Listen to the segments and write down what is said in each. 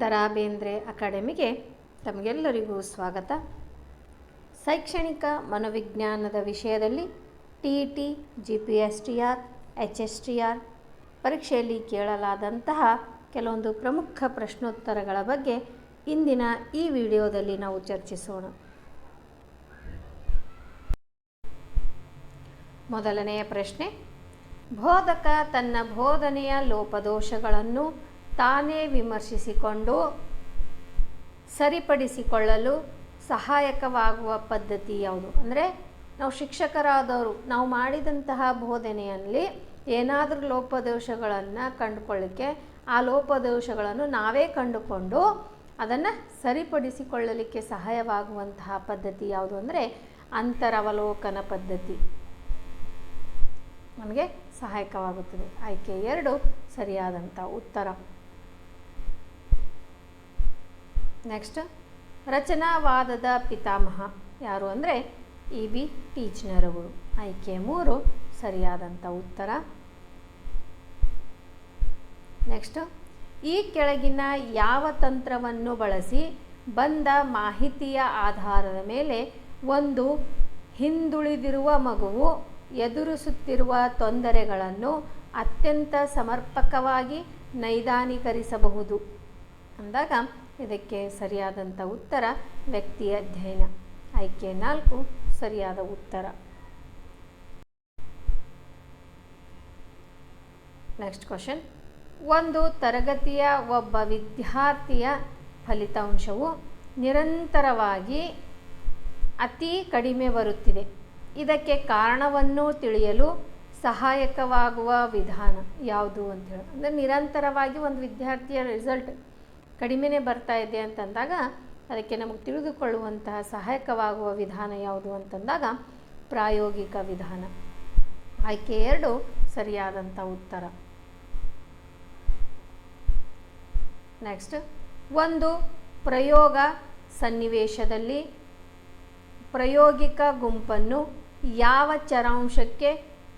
ದರಾ ಬೇಂದ್ರೆ ಅಕಾಡೆಮಿಗೆ ತಮಗೆಲ್ಲರಿಗೂ ಸ್ವಾಗತ. ಶೈಕ್ಷಣಿಕ ಮನೋವಿಜ್ಞಾನದ ವಿಷಯದಲ್ಲಿ T E T, G P S T R, H S T R ಪರೀಕ್ಷೆಯಲ್ಲಿ ಕೇಳಲಾದಂತಹ ಕೆಲವೊಂದು ಪ್ರಮುಖ ಪ್ರಶ್ನೋತ್ತರಗಳ ಬಗ್ಗೆ ಇಂದಿನ ಈ ವಿಡಿಯೋದಲ್ಲಿ ನಾವು ಚರ್ಚಿಸೋಣ. ಮೊದಲನೆಯ ಪ್ರಶ್ನೆ, ಬೋಧಕ ತನ್ನ ಬೋಧನೆಯ ಲೋಪದೋಷಗಳನ್ನು ತಾನೇ ವಿಮರ್ಶಿಸಿಕೊಂಡು ಸರಿಪಡಿಸಿಕೊಳ್ಳಲು ಸಹಾಯಕವಾಗುವ ಪದ್ಧತಿ ಯಾವುದು? ಅಂದರೆ ನಾವು ಶಿಕ್ಷಕರಾದವರು, ನಾವು ಮಾಡಿದಂತಹ ಬೋಧನೆಯಲ್ಲಿ ಏನಾದರೂ ಲೋಪದೋಷಗಳನ್ನು ಕಂಡುಕೊಳ್ಳಿಕ್ಕೆ ಆ ಲೋಪದೋಷಗಳನ್ನು ನಾವೇ ಕಂಡುಕೊಂಡು ಅದನ್ನು ಸರಿಪಡಿಸಿಕೊಳ್ಳಲಿಕ್ಕೆ ಸಹಾಯವಾಗುವಂತಹ ಪದ್ಧತಿ ಯಾವುದು ಅಂದರೆ ಅಂತರವಲೋಕನ ಪದ್ಧತಿ. ನಮಗೆ ಸಹಾಯಕವಾಗುತ್ತದೆ. ಆಯ್ಕೆ ಎರಡು ಸರಿಯಾದಂಥ ಉತ್ತರ. ನೆಕ್ಸ್ಟ್ ರಚನಾವಾದದ ಪಿತಾಮಹ ಯಾರು ಅಂದರೆ ಇ ಬಿ ಟೀಚ್ನರವರು ಆಯ್ಕೆ ಮೂರು ಸರಿಯಾದಂಥ ಉತ್ತರ. ನೆಕ್ಸ್ಟ್ ಈ ಕೆಳಗಿನ ಯಾವ ತಂತ್ರವನ್ನು ಬಳಸಿ ಬಂದ ಮಾಹಿತಿಯ ಆಧಾರದ ಮೇಲೆ ಒಂದು ಹಿಂದುಳಿದಿರುವ ಮಗುವು ಎದುರಿಸುತ್ತಿರುವ ತೊಂದರೆಗಳನ್ನು ಅತ್ಯಂತ ಸಮರ್ಪಕವಾಗಿ ನೈದಾನೀಕರಿಸಬಹುದು. ಅಂದಾಗ ಇದಕ್ಕೆ ಸರಿಯಾದಂಥ ಉತ್ತರ ವ್ಯಕ್ತಿ ಅಧ್ಯಯನ. ಆಯ್ಕೆ ನಾಲ್ಕು, ಸರಿಯಾದ ಉತ್ತರ. ನೆಕ್ಸ್ಟ್ ಕ್ವಶನ್ ಒಂದು ತರಗತಿಯ ಒಬ್ಬ ವಿದ್ಯಾರ್ಥಿಯ ಫಲಿತಾಂಶವು ನಿರಂತರವಾಗಿ ಅತಿ ಕಡಿಮೆ ಬರುತ್ತಿದೆ. ಇದಕ್ಕೆ ಕಾರಣವನ್ನು ತಿಳಿಯಲು ಸಹಾಯಕವಾಗುವ ವಿಧಾನ ಯಾವುದು ಅಂತ ಹೇಳಿ. ಅಂದರೆ ನಿರಂತರವಾಗಿ ಒಂದು ವಿದ್ಯಾರ್ಥಿಯ ರಿಸಲ್ಟ್ ಕಡಿಮೆನೇ ಬರ್ತಾ ಇದೆ ಅಂತಂದಾಗ ಅದಕ್ಕೆ ನಮಗೆ ತಿಳಿದುಕೊಳ್ಳುವಂತಹ ಸಹಾಯಕವಾಗುವ ವಿಧಾನ ಯಾವುದು ಅಂತಂದಾಗ ಪ್ರಾಯೋಗಿಕ ವಿಧಾನ. ಆಯ್ಕೆ ಎರಡು ಸರಿಯಾದಂಥ ಉತ್ತರ. ನೆಕ್ಸ್ಟ್ ಒಂದು ಪ್ರಯೋಗ ಸನ್ನಿವೇಶದಲ್ಲಿ ಪ್ರಾಯೋಗಿಕ ಗುಂಪನ್ನು ಯಾವ ಚರಾಂಶಕ್ಕೆ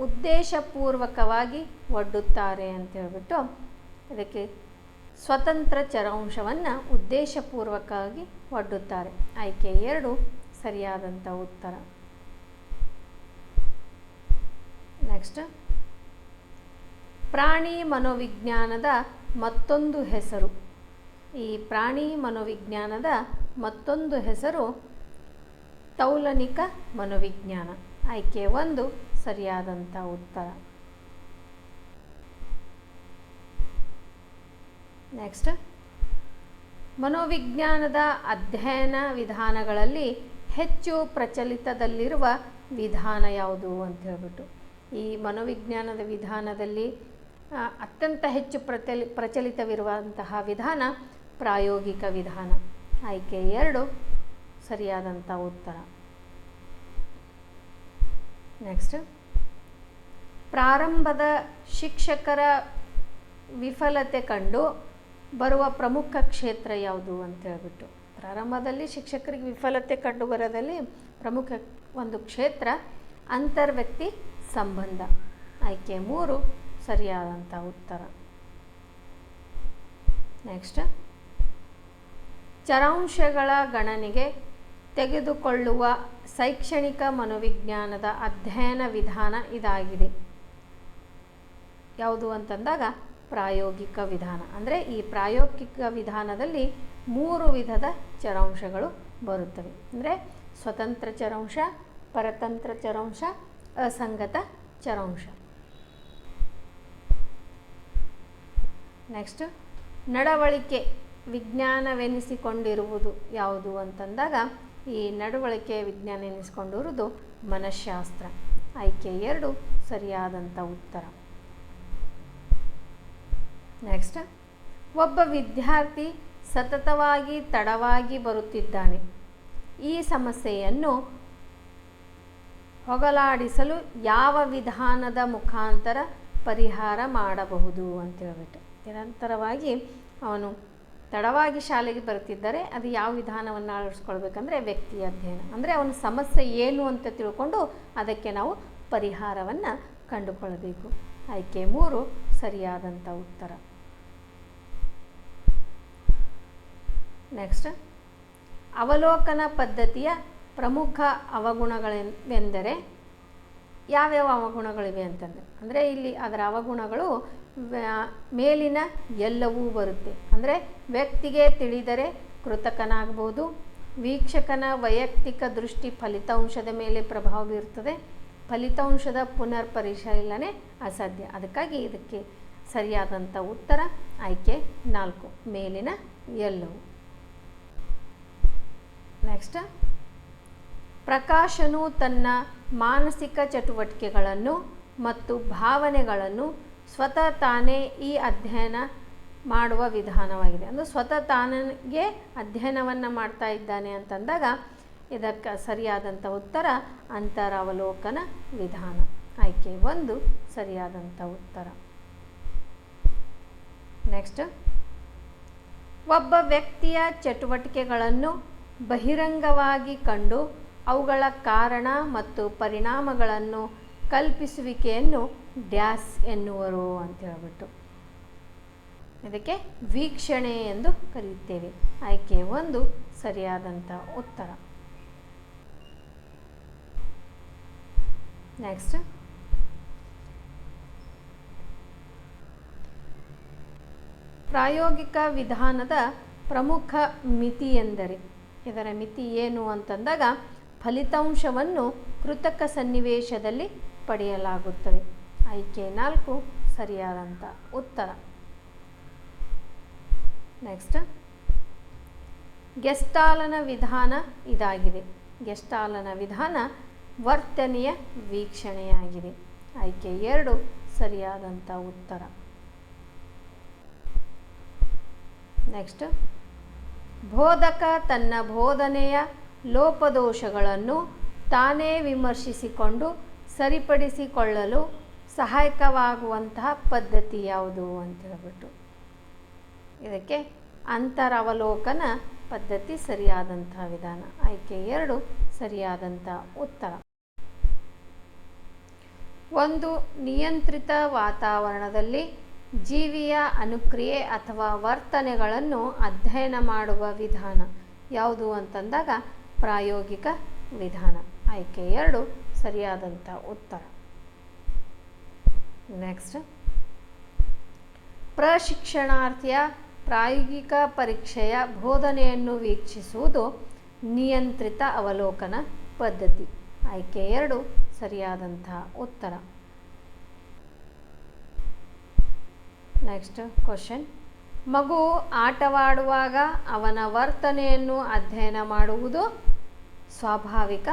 ಉದ್ದೇಶಪೂರ್ವಕವಾಗಿ ಒಡ್ಡುತ್ತಾರೆ ಅಂತ ಹೇಳ್ಬಿಟ್ಟು ಇದಕ್ಕೆ ಸ್ವತಂತ್ರ ಚರಾಂಶವನ್ನು ಉದ್ದೇಶಪೂರ್ವಕವಾಗಿ ಒಡ್ಡುತ್ತಾರೆ. ಆಯ್ಕೆ ಎರಡು ಸರಿಯಾದಂಥ ಉತ್ತರ. ನೆಕ್ಸ್ಟ್ ಪ್ರಾಣಿ ಮನೋವಿಜ್ಞಾನದ ಮತ್ತೊಂದು ಹೆಸರು. ಈ ಪ್ರಾಣಿ ಮನೋವಿಜ್ಞಾನದ ಮತ್ತೊಂದು ಹೆಸರು ತೌಲನಿಕ ಮನೋವಿಜ್ಞಾನ. ಆಯ್ಕೆ ಒಂದು ಸರಿಯಾದಂಥ ಉತ್ತರ. ನೆಕ್ಸ್ಟ್ ಮನೋವಿಜ್ಞಾನದ ಅಧ್ಯಯನ ವಿಧಾನಗಳಲ್ಲಿ ಹೆಚ್ಚು ಪ್ರಚಲಿತದಲ್ಲಿರುವ ವಿಧಾನ ಯಾವುದು ಅಂತ ಹೇಳ್ಬಿಟ್ಟು. ಈ ಮನೋವಿಜ್ಞಾನದ ವಿಧಾನದಲ್ಲಿ ಅತ್ಯಂತ ಹೆಚ್ಚು ಪ್ರಚಲಿ, ಪ್ರಚಲಿತವಿರುವಂತಹ ವಿಧಾನ ಪ್ರಾಯೋಗಿಕ ವಿಧಾನ. ಆಯ್ಕೆ ಎರಡು ಸರಿಯಾದಂಥ ಉತ್ತರ. ನೆಕ್ಸ್ಟ್ ಪ್ರಾರಂಭದ ಶಿಕ್ಷಕರ ವಿಫಲತೆ ಕಂಡು ಬರುವ ಪ್ರಮುಖ ಕ್ಷೇತ್ರ ಯಾವುದು ಅಂತ ಹೇಳ್ಬಿಟ್ಟು, ಪ್ರಾರಂಭದಲ್ಲಿ ಶಿಕ್ಷಕರಿಗೆ ವಿಫಲತೆ ಕಂಡು ಬರೋದಲ್ಲಿ ಪ್ರಮುಖ ಒಂದು ಕ್ಷೇತ್ರ ಅಂತರ್ವ್ಯಕ್ತಿ ಸಂಬಂಧ. ಆಯ್ಕೆ ಮೂರು ಸರಿಯಾದಂಥ ಉತ್ತರ. ನೆಕ್ಸ್ಟ್ ಚರಾಂಶಗಳ ಗಣನೆಗೆ ತೆಗೆದುಕೊಳ್ಳುವ ಶೈಕ್ಷಣಿಕ ಮನೋವಿಜ್ಞಾನದ ಅಧ್ಯಯನ ವಿಧಾನ ಇದಾಗಿದೆ. ಯಾವುದು ಅಂತಂದಾಗ ಪ್ರಾಯೋಗಿಕ ವಿಧಾನ. ಅಂದರೆ ಈ ಪ್ರಾಯೋಗಿಕ ವಿಧಾನದಲ್ಲಿ ಮೂರು ವಿಧದ ಚರಾಂಶಗಳು ಬರುತ್ತವೆ. ಅಂದರೆ ಸ್ವತಂತ್ರ ಚರಾಂಶ, ಪರತಂತ್ರ ಚರಾಂಶ, ಅಸಂಗತ ಚರಾಂಶ. ನೆಕ್ಸ್ಟ್ ನಡವಳಿಕೆ, ವಿಜ್ಞಾನವೆನಿಸಿಕೊಂಡಿರುವುದು ಯಾವುದು ಅಂತಂದಾಗ ಈ ನಡವಳಿಕೆ, ವಿಜ್ಞಾನ ಎನಿಸಿಕೊಂಡಿರುವುದು ಮನಃಶಾಸ್ತ್ರ ಆಯ್ಕೆ ಎರಡು ಸರಿಯಾದಂಥ ಉತ್ತರ. ನೆಕ್ಸ್ಟ್ ಒಬ್ಬ ವಿದ್ಯಾರ್ಥಿ ಸತತವಾಗಿ ತಡವಾಗಿ ಬರುತ್ತಿದ್ದಾನೆ. ಈ ಸಮಸ್ಯೆಯನ್ನು ಹೊಗಲಾಡಿಸಲು ಯಾವ ವಿಧಾನದ ಮುಖಾಂತರ ಪರಿಹಾರ ಮಾಡಬಹುದು ಅಂತ ಹೇಳ್ಬಿಟ್ಟು. ನಿರಂತರವಾಗಿ ಅವನು ತಡವಾಗಿ ಶಾಲೆಗೆ ಬರುತ್ತಿದ್ದರೆ ಅದು ಯಾವ ವಿಧಾನವನ್ನು ಅಳವಡಿಸ್ಕೊಳ್ಬೇಕಂದ್ರೆ ವ್ಯಕ್ತಿ ಅಧ್ಯಯನ. ಅಂದರೆ ಅವನ ಸಮಸ್ಯೆ ಏನು ಅಂತ ತಿಳ್ಕೊಂಡು ಅದಕ್ಕೆ ನಾವು ಪರಿಹಾರವನ್ನು ಕಂಡುಕೊಳ್ಳಬೇಕು. ಆಯ್ಕೆ ಮೂರು ಸರಿಯಾದಂಥ ಉತ್ತರ. ನೆಕ್ಸ್ಟ್ ಅವಲೋಕನ ಪದ್ಧತಿಯ ಪ್ರಮುಖ ಅವಗುಣಗಳೆಂದರೆ ಯಾವ್ಯಾವ ಅವಗುಣಗಳಿವೆ ಅಂತಂದರೆ, ಅಂದರೆ ಇಲ್ಲಿ ಅದರ ಅವಗುಣಗಳು ಮೇಲಿನ ಎಲ್ಲವೂ ಬರುತ್ತೆ. ಅಂದರೆ ವ್ಯಕ್ತಿಗೆ ತಿಳಿದರೆ ಕೃತಕನಾಗ್ಬೋದು, ವೀಕ್ಷಕನ ವೈಯಕ್ತಿಕ ದೃಷ್ಟಿ ಫಲಿತಾಂಶದ ಮೇಲೆ ಪ್ರಭಾವ ಬೀರುತ್ತದೆ ಫಲಿತಾಂಶದ ಪುನರ್ ಪರಿಶೀಲನೆ ಅಸಾಧ್ಯ. ಅದಕ್ಕಾಗಿ ಇದಕ್ಕೆ ಸರಿಯಾದಂಥ ಉತ್ತರ, ಆಯ್ಕೆ ನಾಲ್ಕು, ಮೇಲಿನ ಎಲ್ಲವೂ. ನೆಕ್ಸ್ಟ್ ಪ್ರಕಾಶನು ತನ್ನ ಮಾನಸಿಕ ಚಟುವಟಿಕೆಗಳನ್ನು ಮತ್ತು ಭಾವನೆಗಳನ್ನು ಸ್ವತಃ ತಾನೇ ಈ ಅಧ್ಯಯನ ಮಾಡುವ ವಿಧಾನವಾಗಿದೆ. ಅಂದರೆ ಸ್ವತಃ ತಾನಿಗೆ ಅಧ್ಯಯನವನ್ನು ಮಾಡ್ತಾ ಇದ್ದಾನೆ ಅಂತಂದಾಗ ಇದಕ್ಕೆ ಸರಿಯಾದಂಥ ಉತ್ತರ ಅಂತರಾವಲೋಕನ ವಿಧಾನ. ಆಯ್ಕೆ ಒಂದು ಸರಿಯಾದಂಥ ಉತ್ತರ. ನೆಕ್ಸ್ಟ್ ಒಬ್ಬ ವ್ಯಕ್ತಿಯ ಚಟುವಟಿಕೆಗಳನ್ನು ಬಹಿರಂಗವಾಗಿ ಕಂಡು ಅವುಗಳ ಕಾರಣ ಮತ್ತು ಪರಿಣಾಮಗಳನ್ನು ಕಲ್ಪಿಸುವಿಕೆಯನ್ನು ಡ್ಯಾಸ್ ಎನ್ನುವರು ಅಂತ ಹೇಳ್ಬಿಟ್ಟು. ಇದಕ್ಕೆ ವೀಕ್ಷಣೆ ಎಂದು ಕರೆಯುತ್ತೇವೆ. ಆಯ್ಕೆ ಒಂದು, ಸರಿಯಾದಂಥ ಉತ್ತರ. ನೆಕ್ಸ್ಟ್ ಪ್ರಾಯೋಗಿಕ ವಿಧಾನದ ಪ್ರಮುಖ ಮಿತಿ ಎಂದರೆ ಇದರ ಮಿತಿ ಏನು ಅಂತಂದಾಗ ಫಲಿತಾಂಶವನ್ನು ಕೃತಕ ಸನ್ನಿವೇಶದಲ್ಲಿ ಪಡೆಯಲಾಗುತ್ತದೆ. ಆಯ್ಕೆ ನಾಲ್ಕು ಸರಿಯಾದಂಥ ಉತ್ತರ. ನೆಕ್ಸ್ಟ್ ಗೆಸ್ಟಾಲನ ವಿಧಾನ ಇದಾಗಿದೆ. ಗೆಸ್ಟಾಲನ ವಿಧಾನ ವರ್ತನೆಯ ವೀಕ್ಷಣೆಯಾಗಿದೆ. ಆಯ್ಕೆ ಎರಡು ಸರಿಯಾದಂಥ ಉತ್ತರ. ನೆಕ್ಸ್ಟ್ ಬೋಧಕ ತನ್ನ ಬೋಧನೆಯ ಲೋಪದೋಷಗಳನ್ನು ತಾನೇ ವಿಮರ್ಶಿಸಿಕೊಂಡು ಸರಿಪಡಿಸಿಕೊಳ್ಳಲು ಸಹಾಯಕವಾಗುವಂತಹ ಪದ್ಧತಿ ಯಾವುದು ಅಂತ ಹೇಳ್ಬಿಟ್ಟು. ಇದಕ್ಕೆ ಅಂತರವಲೋಕನ ಪದ್ಧತಿ ಸರಿಯಾದಂತಹ ವಿಧಾನ. ಆಯ್ಕೆ ಎರಡು ಸರಿಯಾದಂಥ ಉತ್ತರ. ಒಂದು ನಿಯಂತ್ರಿತ ವಾತಾವರಣದಲ್ಲಿ ಜೀವಿಯ ಅನುಕ್ರಿಯೆ ಅಥವಾ ವರ್ತನೆಗಳನ್ನು ಅಧ್ಯಯನ ಮಾಡುವ ವಿಧಾನ. ಯಾವುದು ಅಂತಂದಾಗ ಪ್ರಾಯೋಗಿಕ ವಿಧಾನ. ಆಯ್ಕೆ ಎರಡು, ಸರಿಯಾದಂಥ ಉತ್ತರ. ನೆಕ್ಸ್ಟ್ ಪ್ರಶಿಕ್ಷಣಾರ್ಥಿಯ ಪ್ರಾಯೋಗಿಕ ಪರೀಕ್ಷೆಯ ಬೋಧನೆಯನ್ನು ವೀಕ್ಷಿಸುವುದು ನಿಯಂತ್ರಿತ ಅವಲೋಕನ ಪದ್ಧತಿ. ಆಯ್ಕೆ ಎರಡು, ಸರಿಯಾದಂಥ ಉತ್ತರ. ನೆಕ್ಸ್ಟ್ ಕ್ವಶನ್ ಮಗು ಆಟವಾಡುವಾಗ ಅವನ ವರ್ತನೆಯನ್ನು ಅಧ್ಯಯನ ಮಾಡುವುದು ಸ್ವಾಭಾವಿಕ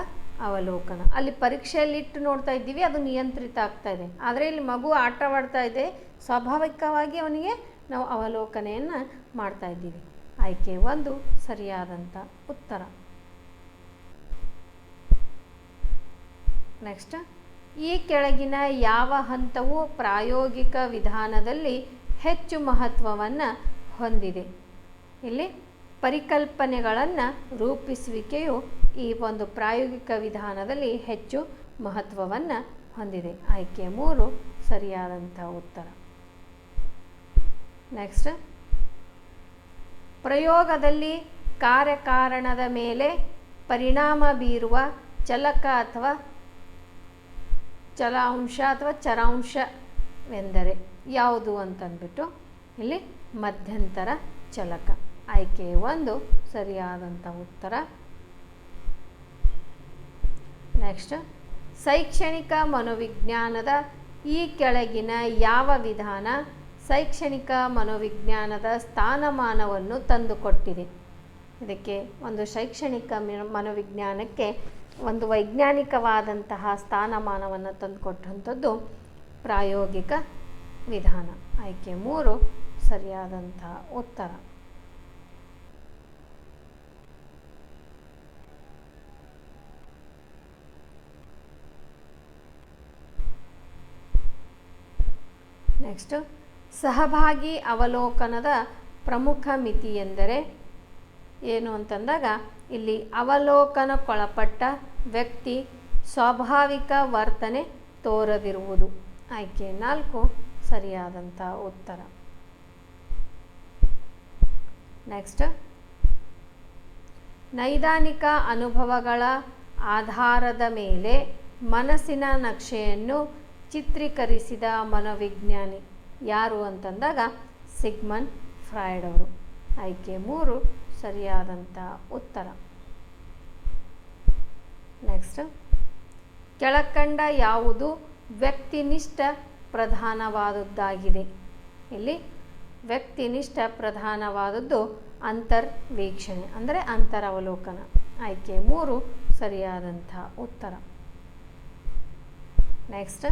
ಅವಲೋಕನ. ಅಲ್ಲಿ ಪರೀಕ್ಷೆಯಲ್ಲಿ ಇಟ್ಟು ನೋಡ್ತಾ ಇದ್ದೀವಿ, ಅದು ನಿಯಂತ್ರಿತ ಆಗ್ತಾ ಇದೆ. ಆದರೆ ಇಲ್ಲಿ ಮಗು ಆಟವಾಡ್ತಾ ಇದೆ, ಸ್ವಾಭಾವಿಕವಾಗಿ ಅವನಿಗೆ ನಾವು ಅವಲೋಕನೆಯನ್ನು ಮಾಡ್ತಾ ಇದ್ದೀವಿ. ಆಯ್ಕೆ ಒಂದು ಸರಿಯಾದಂಥ ಉತ್ತರ. ನೆಕ್ಸ್ಟ್ ಈ ಕೆಳಗಿನ ಯಾವ ಹಂತವು ಪ್ರಾಯೋಗಿಕ ವಿಧಾನದಲ್ಲಿ ಹೆಚ್ಚು ಮಹತ್ವವನ್ನು ಹೊಂದಿದೆ. ಇಲ್ಲಿ ಪರಿಕಲ್ಪನೆಗಳನ್ನು ರೂಪಿಸುವಿಕೆಯು ಈ ಒಂದು ಪ್ರಾಯೋಗಿಕ ವಿಧಾನದಲ್ಲಿ ಹೆಚ್ಚು ಮಹತ್ವವನ್ನು ಹೊಂದಿದೆ. ಆಯ್ಕೆ ಮೂರು ಸರಿಯಾದಂಥ ಉತ್ತರ. ನೆಕ್ಸ್ಟ್ ಪ್ರಯೋಗದಲ್ಲಿ ಕಾರ್ಯಕಾರಣದ ಮೇಲೆ ಪರಿಣಾಮ ಬೀರುವ ಚಲಕ ಅಥವಾ ಚಲಾಂಶ ಅಥವಾ ಚರಾಂಶವೆಂದರೆ ಯಾವುದು ಅಂತಂದ್ಬಿಟ್ಟು ಇಲ್ಲಿ ಮಧ್ಯಂತರ ಚಲಕ. ಆಯ್ಕೆ ಒಂದು, ಸರಿಯಾದಂಥ ಉತ್ತರ. ನೆಕ್ಸ್ಟ್ ಶೈಕ್ಷಣಿಕ ಮನೋವಿಜ್ಞಾನದ ಈ ಕೆಳಗಿನ ಯಾವ ವಿಧಾನ ಶೈಕ್ಷಣಿಕ ಮನೋವಿಜ್ಞಾನದ ಸ್ಥಾನಮಾನವನ್ನು ತಂದುಕೊಟ್ಟಿದೆ? ಇದಕ್ಕೆ ಒಂದು ಶೈಕ್ಷಣಿಕ ಮನೋವಿಜ್ಞಾನಕ್ಕೆ ಒಂದು ವೈಜ್ಞಾನಿಕವಾದಂತಹ ಸ್ಥಾನಮಾನವನ್ನು ತಂದುಕೊಟ್ಟಂಥದ್ದು ಪ್ರಾಯೋಗಿಕ ವಿಧಾನ. ಆಯ್ಕೆ ಮೂರು ಸರಿಯಾದಂತಹ ಉತ್ತರ. ನೆಕ್ಸ್ಟು, ಸಹಭಾಗಿ ಅವಲೋಕನದ ಪ್ರಮುಖ ಮಿತಿ ಎಂದರೆ ಏನು ಅಂತಂದಾಗ, ಇಲ್ಲಿ ಅವಲೋಕನಕ್ಕೊಳಪಟ್ಟ ವ್ಯಕ್ತಿ ಸ್ವಾಭಾವಿಕ ವರ್ತನೆ ತೋರದಿರುವುದು. ಆಯ್ಕೆ. ನಾಲ್ಕು ಸರಿಯಾದಂಥ ಉತ್ತರ. ನೆಕ್ಸ್ಟ್ ನೈದಾನಿಕ ಅನುಭವಗಳ ಆಧಾರದ ಮೇಲೆ ಮನಸ್ಸಿನ ನಕ್ಷೆಯನ್ನು ಚಿತ್ರೀಕರಿಸಿದ ಮನೋವಿಜ್ಞಾನಿ ಯಾರು ಅಂತಂದಾಗ ಸಿಗ್ಮನ್ ಫ್ರಾಯ್ಡ್ ಅವರು. ಆಯ್ಕೆ ಮೂರು ಸರಿಯಾದಂಥ ಉತ್ತರ. ನೆಕ್ಸ್ಟ್ ಕೆಳಕಂಡ ಯಾವುದು ವ್ಯಕ್ತಿನಿಷ್ಠ ಪ್ರಧಾನವಾದದ್ದಾಗಿದೆ. ಇಲ್ಲಿ ವ್ಯಕ್ತಿನಿಷ್ಠ ಪ್ರಧಾನವಾದದ್ದು ಅಂತರ್ವೀಕ್ಷಣೆ, ಅಂದರೆ ಅಂತರವಲೋಕನ. ಆಯ್ಕೆ ಮೂರು ಸರಿಯಾದಂಥ ಉತ್ತರ. ನೆಕ್ಸ್ಟ್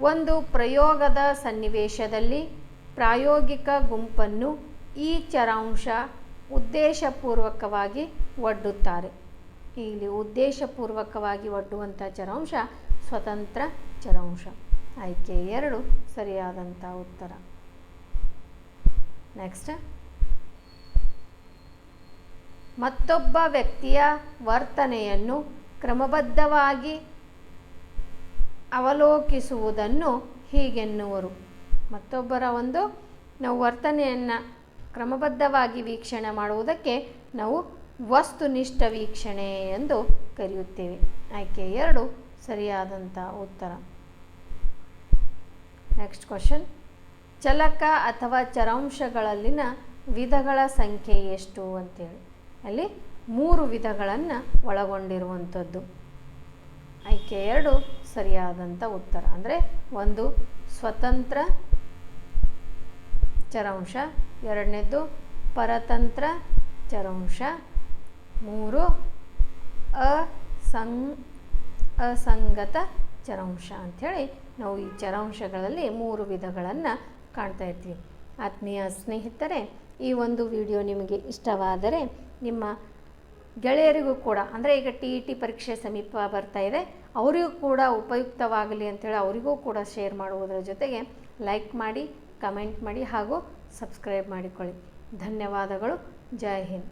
ಒಂದು ಪ್ರಯೋಗದ ಸನ್ನಿವೇಶದಲ್ಲಿ ಪ್ರಾಯೋಗಿಕ ಗುಂಪನ್ನು ಈ ಚರಾಂಶ ಉದ್ದೇಶಪೂರ್ವಕವಾಗಿ ಒಡ್ಡುತ್ತಾರೆ. ಇಲ್ಲಿ ಉದ್ದೇಶಪೂರ್ವಕವಾಗಿ ಒಡ್ಡುವಂಥ ಚರಾಂಶ ಸ್ವತಂತ್ರ ಚರಾಂಶ. ಆಯ್ಕೆ ಎರಡು ಸರಿಯಾದಂಥ ಉತ್ತರ. ನೆಕ್ಸ್ಟ್ ಮತ್ತೊಬ್ಬ ವ್ಯಕ್ತಿಯ ವರ್ತನೆಯನ್ನು ಕ್ರಮಬದ್ಧವಾಗಿ ಅವಲೋಕಿಸುವುದನ್ನು ಹೀಗೆನ್ನುವರು. ಮತ್ತೊಬ್ಬರ ಒಂದು, ನಾವು ವರ್ತನೆಯನ್ನು ಕ್ರಮಬದ್ಧವಾಗಿ ವೀಕ್ಷಣೆ ಮಾಡುವುದಕ್ಕೆ ನಾವು ವಸ್ತುನಿಷ್ಠ ವೀಕ್ಷಣೆ ಎಂದು ಕರೆಯುತ್ತೇವೆ. ಆಯ್ಕೆ ಎರಡು ಸರಿಯಾದಂಥ ಉತ್ತರ. ನೆಕ್ಸ್ಟ್ ಕ್ವಶನ್ ಚಲಕ ಅಥವಾ ಚರಾಂಶಗಳಲ್ಲಿನ ವಿಧಗಳ ಸಂಖ್ಯೆ ಎಷ್ಟು ಅಂತೇಳಿ. ಅಲ್ಲಿ ಮೂರು ವಿಧಗಳನ್ನು ಒಳಗೊಂಡಿರುವಂಥದ್ದು. ಆಯ್ಕೆ ಎರಡು ಸರಿಯಾದಂಥ ಉತ್ತರ. ಅಂದರೆ ಒಂದು ಸ್ವತಂತ್ರ ಚರಾಂಶ ಎರಡನೇದು ಪರತಂತ್ರ ಚರಾಂಶ, ಮೂರು ಅಸಂ ಅಸಂಗತ ಚರಾಂಶ ಅಂಥೇಳಿ ನಾವು ಈ ಚರಾಂಶಗಳಲ್ಲಿ ಮೂರು ವಿಧಗಳನ್ನು ಕಾಣ್ತಾ ಇರ್ತೀವಿ. ಆತ್ಮೀಯ ಸ್ನೇಹಿತರೆ, ಈ ಒಂದು ವಿಡಿಯೋ ನಿಮಗೆ ಇಷ್ಟವಾದರೆ ನಿಮ್ಮ ಗೆಳೆಯರಿಗೂ ಕೂಡ, ಅಂದರೆ ಈಗ ಟಿ ಇ ಟಿ ಪರೀಕ್ಷೆ ಸಮೀಪ ಬರ್ತಾ ಇದೆ, ಅವರಿಗೂ ಕೂಡ ಉಪಯುಕ್ತವಾಗಲಿ ಅಂಥೇಳಿ ಅವರಿಗೂ ಕೂಡ ಶೇರ್ ಮಾಡುವುದರ ಜೊತೆಗೆ ಲೈಕ್ ಮಾಡಿ, ಕಮೆಂಟ್ ಮಾಡಿ ಹಾಗೂ ಸಬ್ಸ್ಕ್ರೈಬ್ ಮಾಡಿಕೊಳ್ಳಿ. ಧನ್ಯವಾದಗಳು. ಜೈ ಹಿಂದ್.